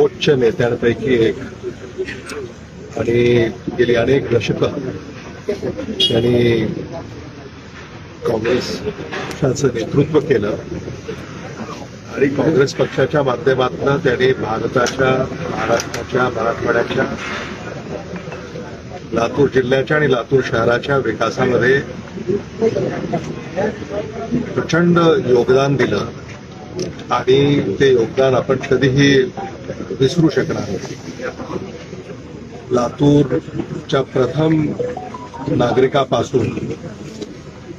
सर्वोच्च नेत्यांपैकी एक. आणि गेली अनेक दशकं त्यांनी काँग्रेस पक्षाचं नेतृत्व केलं. आणि काँग्रेस पक्षाच्या माध्यमातून त्यांनी भारताच्या महाराष्ट्राच्या मराठवाड्याच्या लातूर जिल्ह्याच्या आणि लातूर शहराच्या विकासामध्ये प्रचंड योगदान दिलं. आणि ते योगदान आपण कधीही विसरू शकणार नाही. लातूरच्या प्रथम नागरिकापासून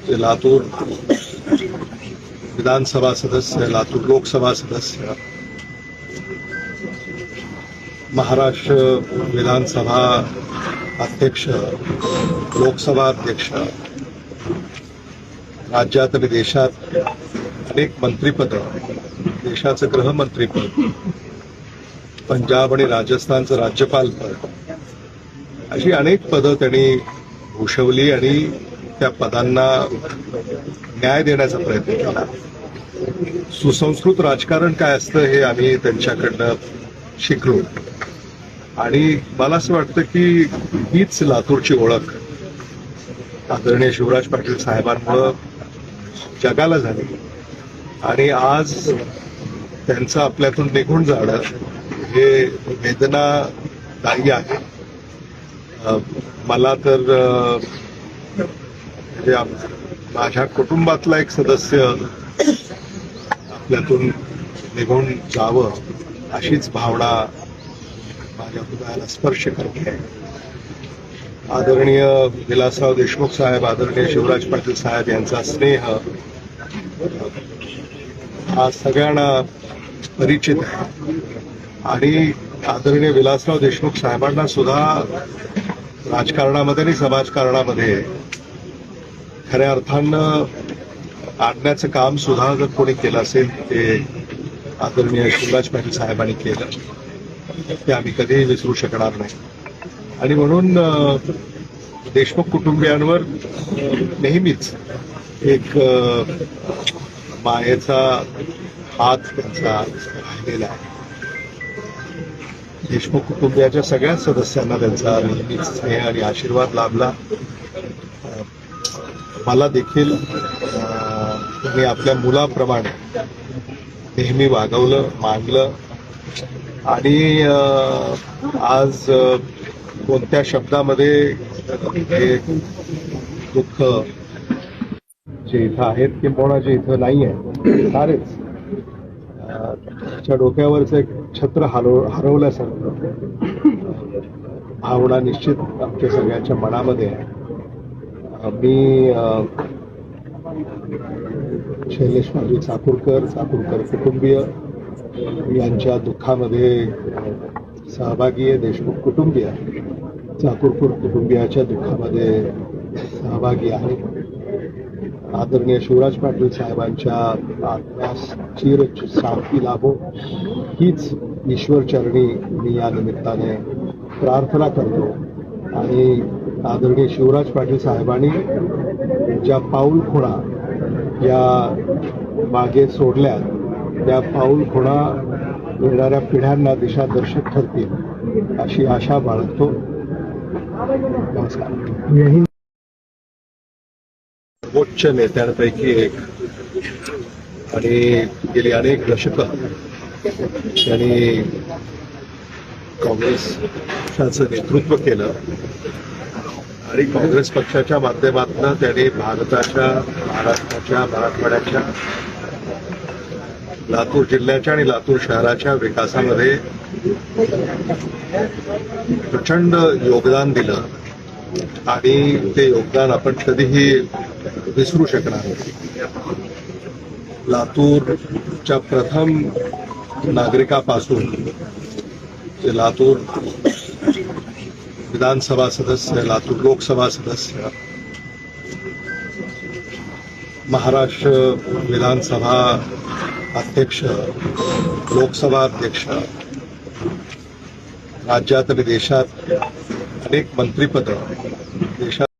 ते लातूर विधानसभा सदस्य लातूर लोकसभा सदस्य महाराष्ट्र विधानसभा अध्यक्ष लोकसभा अध्यक्ष राज्यात आणि देशात अनेक मंत्रीपद देशाचं गृहमंत्रीपद पंजाब आणि राजस्थानचं राज्यपालपद अशी अनेक पदं त्यांनी भूषवली आणि त्या पदांना न्याय देण्याचा प्रयत्न केला. सुसंस्कृत राजकारण काय असतं हे आम्ही त्यांच्याकडनं शिकलो. आणि मला असं वाटतं की हीच लातूरची ओळख आदरणीय शिवराज पाटील साहेबांमुळं जगाला झाली. आणि आज त्यांचं आपल्यातून निघून जाणं हे वेदनादायी आहे. मला तर म्हणजे माझ्या कुटुंबातला एक सदस्य आपल्यातून निघून जावं अशीच भावना माझ्या हृदयाला स्पर्श करते. आहे आदरणीय विलासराव देशमुख साहेब आदरणीय शिवराज पाटील साहेब यांचा स्नेह हा सगळ्यांना परिचित आहे. आणि आदरणीय विलासराव देशमुख साहेबांना सुद्धा राजकारणामध्ये आणि समाजकारणामध्ये खऱ्या अर्थानं आणण्याचं काम सुद्धा जर कोणी केलं असेल ते आदरणीय शिवराज पाटील साहेबांनी केलं ते आम्ही कधीही विसरू शकणार नाही. आणि म्हणून देशमुख कुटुंबियांवर नेहमीच एक मायेचा हात त्यांचा राहिलेला आहे. देशमुख कुटुंबियाच्या सगळ्या सदस्यांना त्यांचा नेहमीच स्नेह आणि आशीर्वाद लाभला. मला देखील तुम्ही आपल्या मुलाप्रमाणे नेहमी वागवलं मानलं आणि आज कोणत्या शब्दामध्ये हे दुःख जे इथं आहेत किंबहुना जे इथं नाही आहेत सारेच. अ, त्याच्या डोक्यावरचं एक छत्र हलव हरवल्यासारखं. भावना निश्चित आमच्या सगळ्यांच्या मनामध्ये आहे. मी अ, शैलेश माजी चाकूरकर चाकूरकर कुटुंबीय. यांच्या दुःखामध्ये सहभागी आहे देशमुख कुटुंबीय. चाकूरकर कुटुंबियाच्या दुःखामध्ये सहभागी आहे. आदरणीय शिवराज पाटील साहेबांच्या आत्म्यास चिर शांती लाभो. हीच ईश्वरचरणी मी या निमित्ताने प्रार्थना करतो. आणि आदरणीय शिवराज पाटील साहेबांनी ज्या पाऊल खुणा या मागे सोडल्या त्या पाऊल खुणा येणाऱ्या पिढ्यांना दिशादर्शक ठरतील अशी आशा बाळगतो. नमस्कार. सर्वोच्च नेत्यांपैकी एक. आणि गेली अनेक दशकं त्यांनी काँग्रेस पक्षाचं नेतृत्व केलं. आणि काँग्रेस पक्षाच्या माध्यमातून त्यांनी भारताच्या महाराष्ट्राच्या मराठवाड्याच्या लातूर जिल्ह्याच्या आणि लातूर शहराच्या विकासामध्ये प्रचंड योगदान दिलं. आणि ते योगदान आपण कधीही विसरू शकणार लातूरच्या प्रथम नागरिकापासून ते लातूर विधानसभा सदस्य लातूर लोकसभा सदस्य महाराष्ट्र विधानसभा अध्यक्ष लोकसभा अध्यक्ष राज्यात आणि देशात अनेक मंत्रिपद देशात